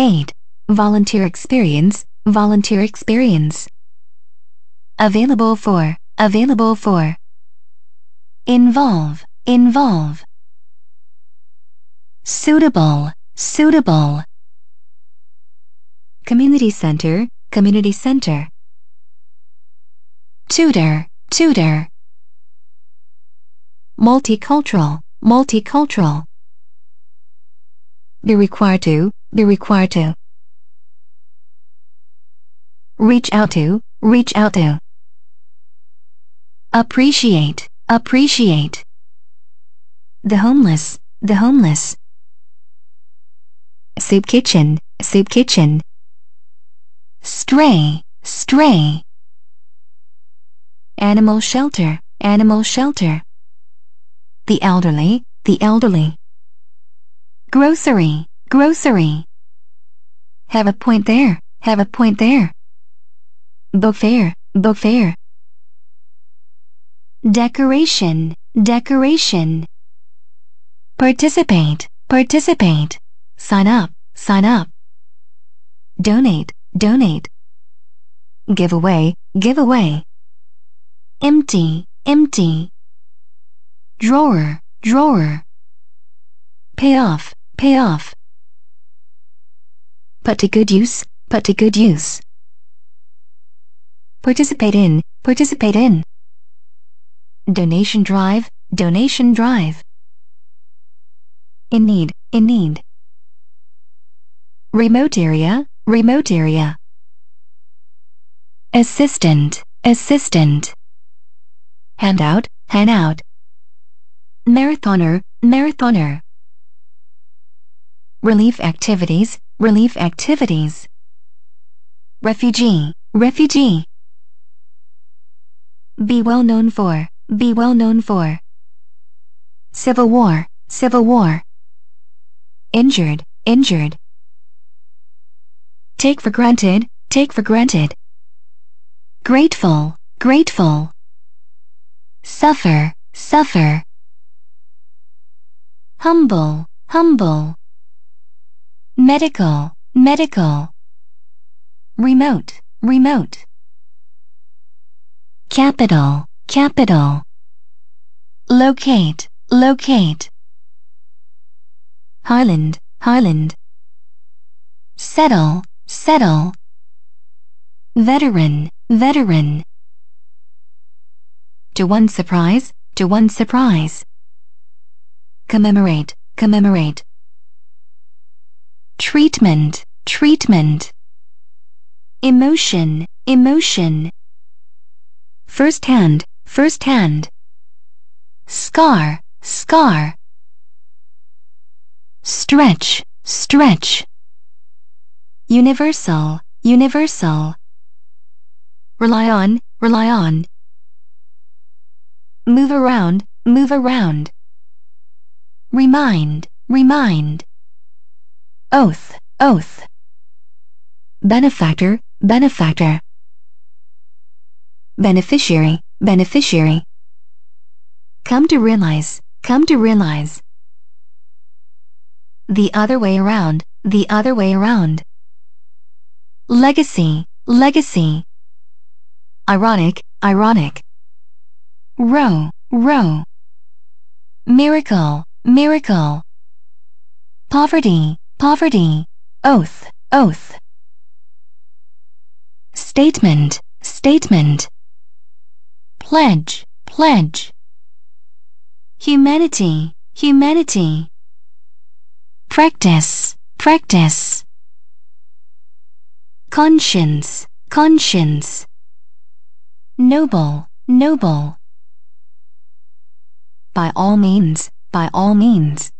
8. Volunteer experience, volunteer experience. Available for, available for. Involve, involve. Suitable, suitable. Community center, community center. Tutor, tutor. Multicultural, multicultural. Be required to, be required to. Reach out to, reach out to. Appreciate, appreciate. The homeless, the homeless. Soup kitchen, soup kitchen. Stray, stray. Animal shelter, animal shelter. The elderly, the elderly. Grocery, grocery. Have a point there, have a point there. Book fair, book fair. Decoration, decoration. Participate, participate. Sign up, sign up. Donate, donate. Give away, give away. Empty, empty. Drawer, drawer. Pay off, pay off. Put to good use, put to good use. Participate in, participate in. Donation drive, donation drive. In need, in need. Remote area, remote area. Assistant, assistant. Handout, handout. Marathoner, marathoner. Relief activities, relief activities. Refugee, refugee. Be well known for, be well known for. Civil war, civil war. Injured, injured. Take for granted, take for granted. Grateful, grateful. Suffer, suffer. Humble, humble. Medical, medical. Remote, remote. Capital, capital. Locate, locate. Highland, highland. Settle, settle. Veteran, veteran. To one surprise, to one surprise. Commemorate, commemorate. Treatment, treatment. Emotion, emotion. First hand, first hand. Scar, scar. Stretch, stretch. Universal, universal. Rely on, rely on. Move around, move around. Remind, remind. Oath, oath. Benefactor, benefactor. Beneficiary, beneficiary. Come to realize, come to realize. The other way around, the other way around. Legacy, legacy. Ironic, ironic. Row, row. Miracle, miracle. Poverty, poverty. Oath, oath. Statement, statement. Pledge, pledge. Humanity, humanity. Practice, practice. Conscience, conscience. Noble, noble. By all means, by all means.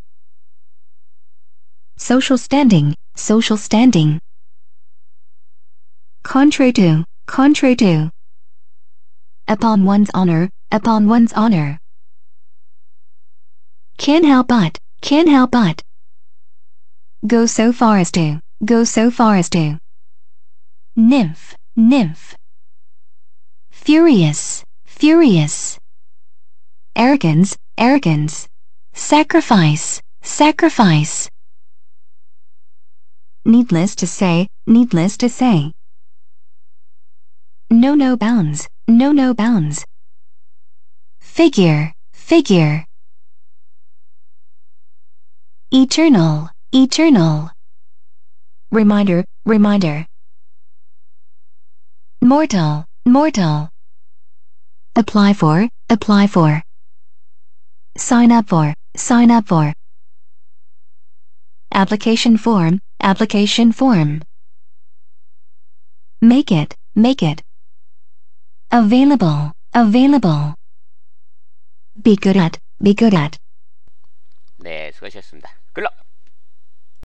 Social standing, social standing. Contrary to, contrary to. Upon one's honor, upon one's honor. Can't help but, can't help but. Go so far as to, go so far as to. Nymph, nymph. Furious, furious. Arrogance, arrogance. Sacrifice, sacrifice. Needless to say, needless to say. No no bounds, no no bounds. Figure, figure. Eternal, eternal. Reminder, reminder. Mortal, mortal. Apply for, apply for. Sign up for, sign up for. Application form, application form. Make it, make it. Available, available. Be good at, be good at. 네, 수고하셨습니다.